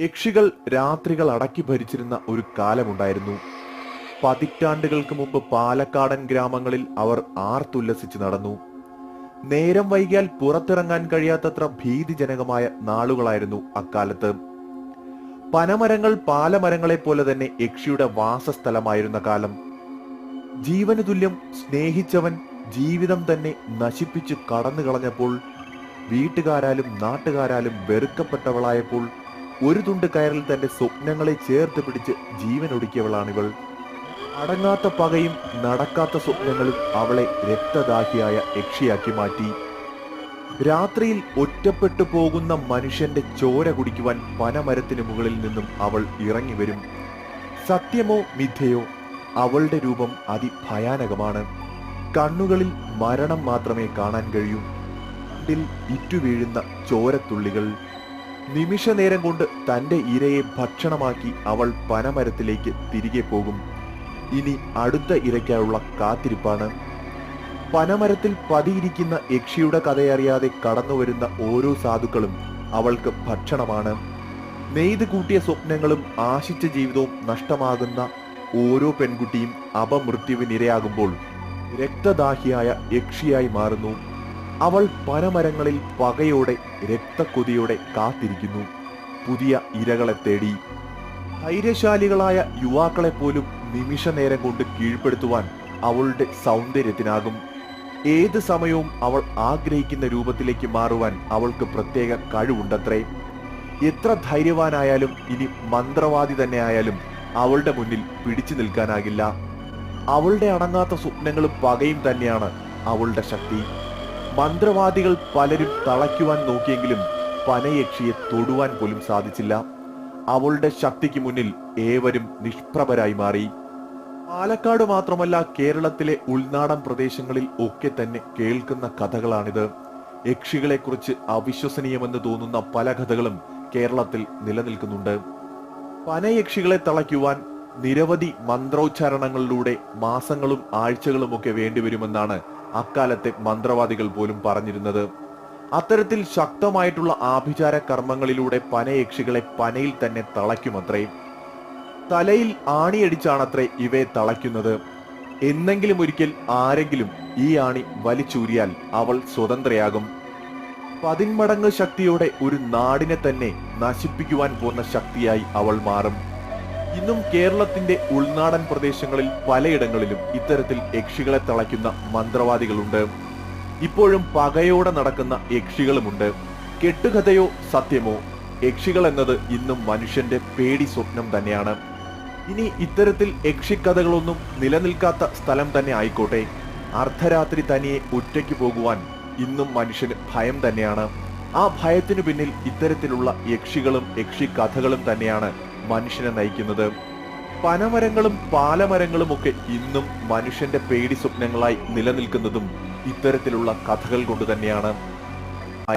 യക്ഷികൾ രാത്രികൾ അടക്കി ഭരിച്ചിരുന്ന ഒരു കാലമുണ്ടായിരുന്നു. പതിറ്റാണ്ടുകൾക്ക് മുമ്പ് പാലക്കാടൻ ഗ്രാമങ്ങളിൽ അവർ ആർത്തുല്ലസിച്ച് നടന്നു. നേരം വൈകിയാൽ പുറത്തിറങ്ങാൻ കഴിയാത്തത്ര ഭീതിജനകമായ നാളുകളായിരുന്നു അക്കാലത്ത്. പനമരങ്ങൾ പാലമരങ്ങളെ പോലെ തന്നെ യക്ഷിയുടെ വാസസ്ഥലമായിരുന്ന കാലം. ജീവന് തുല്യം സ്നേഹിച്ചവൻ ജീവിതം തന്നെ നശിപ്പിച്ച് കടന്നു കളഞ്ഞപ്പോൾ വീട്ടുകാരാലും നാട്ടുകാരാലും വെറുക്കപ്പെട്ടവളായപ്പോൾ ഒരു തുണ്ട് കയറിൽ തന്റെ സ്വപ്നങ്ങളെ ചേർത്ത് പിടിച്ച് ജീവനൊടുക്കിയവളാണിവൾ. അടങ്ങാത്ത പകയും നടക്കാത്ത സ്വപ്നങ്ങളും അവളെ രക്തദാഹിയായ യക്ഷിയാക്കി മാറ്റി. രാത്രിയിൽ ഒറ്റപ്പെട്ടു പോകുന്ന മനുഷ്യന്റെ ചോര കുടിക്കുവാൻ പനമരത്തിന് മുകളിൽ നിന്നും അവൾ ഇറങ്ങി വരും. സത്യമോ മിഥ്യയോ അവളുടെ രൂപം അതിഭയാനകമാണ്. കണ്ണുകളിൽ മരണം മാത്രമേ കാണാൻ കഴിയൂ. ിൽ ഇറ്റുവീഴുന്ന ചോരത്തുള്ളികൾ. നിമിഷ നേരം കൊണ്ട് തന്റെ ഇരയെ ഭക്ഷണമാക്കി അവൾ പനമരത്തിലേക്ക് തിരികെ പോകും. ഇനി അടുത്ത ഇരയ്ക്കായുള്ള കാത്തിരിപ്പാണ്. പനമരത്തിൽ പതിയിരിക്കുന്ന യക്ഷിയുടെ കഥയറിയാതെ കടന്നുവരുന്ന ഓരോ സാധുക്കളും അവൾക്ക് ഭക്ഷണമാണ്. നെയ്ത് കൂട്ടിയ സ്വപ്നങ്ങളും ആശിച്ച ജീവിതവും നഷ്ടമാകുന്ന ഓരോ പെൺകുട്ടിയും അപമൃത്യുവിനിരയാകുമ്പോൾ രക്തദാഹിയായ യക്ഷിയായി മാറുന്നു. അവൾ പനമരങ്ങളിൽ പകയോടെ രക്തക്കൊതിയോടെ കാത്തിരിക്കുന്നു. പുതിയ ഇരകളെ തേടി. ധൈര്യശാലികളായ യുവാക്കളെ പോലും നിമിഷ നേരം കൊണ്ട് കീഴ്പ്പെടുത്തുവാൻ അവളുടെ സൗന്ദര്യത്തിനാകും. ഏത് സമയവും അവൾ ആഗ്രഹിക്കുന്ന രൂപത്തിലേക്ക് മാറുവാൻ അവൾക്ക് പ്രത്യേക കഴിവുണ്ടത്രേ. എത്ര ധൈര്യവാനായാലും ഇനി മന്ത്രവാദി തന്നെ ആയാലും അവളുടെ മുന്നിൽ പിടിച്ചു നിൽക്കാനാകില്ല. അവളുടെ അടങ്ങാത്ത സ്വപ്നങ്ങളും പകയും തന്നെയാണ് അവളുടെ ശക്തി. മന്ത്രവാദികൾ പലരും തളയ്ക്കുവാൻ നോക്കിയെങ്കിലും പനയക്ഷിയെ തൊടുവാൻ പോലും സാധിച്ചില്ല. അവളുടെ ശക്തിക്ക് മുന്നിൽ ഏവരും നിഷ്പ്രഭരായി മാറി. പാലക്കാട് മാത്രമല്ല കേരളത്തിലെ ഉൾനാടൻ പ്രദേശങ്ങളിൽ ഒക്കെ തന്നെ കേൾക്കുന്ന കഥകളാണിത്. യക്ഷികളെക്കുറിച്ച് അവിശ്വസനീയമെന്ന് തോന്നുന്ന പല കഥകളും കേരളത്തിൽ നിലനിൽക്കുന്നുണ്ട്. പനയക്ഷികളെ തളയ്ക്കുവാൻ നിരവധി മന്ത്രോച്ചാരണങ്ങളിലൂടെ മാസങ്ങളും ആഴ്ചകളുമൊക്കെ വേണ്ടിവരുമെന്നാണ് അക്കാലത്തെ മന്ത്രവാദികൾ പോലും പറഞ്ഞിരുന്നത്. അത്തരത്തിൽ ശക്തമായിട്ടുള്ള ആഭിചാര കർമ്മങ്ങളിലൂടെ പനയക്ഷികളെ പനയിൽ തന്നെ തളയ്ക്കുമത്രേ. തലയിൽ ആണിയടിച്ചാണത്രേ ഇവയെ തളയ്ക്കുന്നത്. എന്നെങ്കിലും ഒരിക്കൽ ആരെങ്കിലും ഈ ആണി വലിച്ചൂരിയാൽ അവൾ സ്വതന്ത്രയാകും. പതിന്മടങ്ങ് ശക്തിയോടെ ഒരു നാടിനെ തന്നെ നശിപ്പിക്കുവാൻ പോകുന്ന ശക്തിയായി അവൾ മാറും. ഇന്നും കേരളത്തിന്റെ ഉൾനാടൻ പ്രദേശങ്ങളിൽ പലയിടങ്ങളിലും ഇത്തരത്തിൽ യക്ഷികളെ തളയ്ക്കുന്ന മന്ത്രവാദികളുണ്ട്. ഇപ്പോഴും പകയോടെ നടക്കുന്ന യക്ഷികളുമുണ്ട്. കെട്ടുകഥയോ സത്യമോ യക്ഷികൾ എന്നത് ഇന്നും മനുഷ്യന്റെ പേടി സ്വപ്നം തന്നെയാണ്. ഇനി ഇത്തരത്തിൽ യക്ഷിക്കഥകളൊന്നും നിലനിൽക്കാത്ത സ്ഥലം തന്നെ ആയിക്കോട്ടെ. അർദ്ധരാത്രി തനിയെ ഒറ്റയ്ക്ക് പോകുവാൻ ഇന്നും മനുഷ്യന് ഭയം തന്നെയാണ്. ആ ഭയത്തിനു പിന്നിൽ ഇത്തരത്തിലുള്ള യക്ഷികളും യക്ഷിക്കഥകളും തന്നെയാണ് മനുഷ്യനെ നയിക്കുന്നത്. പനമരങ്ങളും പാലമരങ്ങളും ഒക്കെ ഇന്നും മനുഷ്യന്റെ പേടി സ്വപ്നങ്ങളായി നിലനിൽക്കുന്നതും ഇത്തരത്തിലുള്ള കഥകൾ കൊണ്ട് തന്നെയാണ്.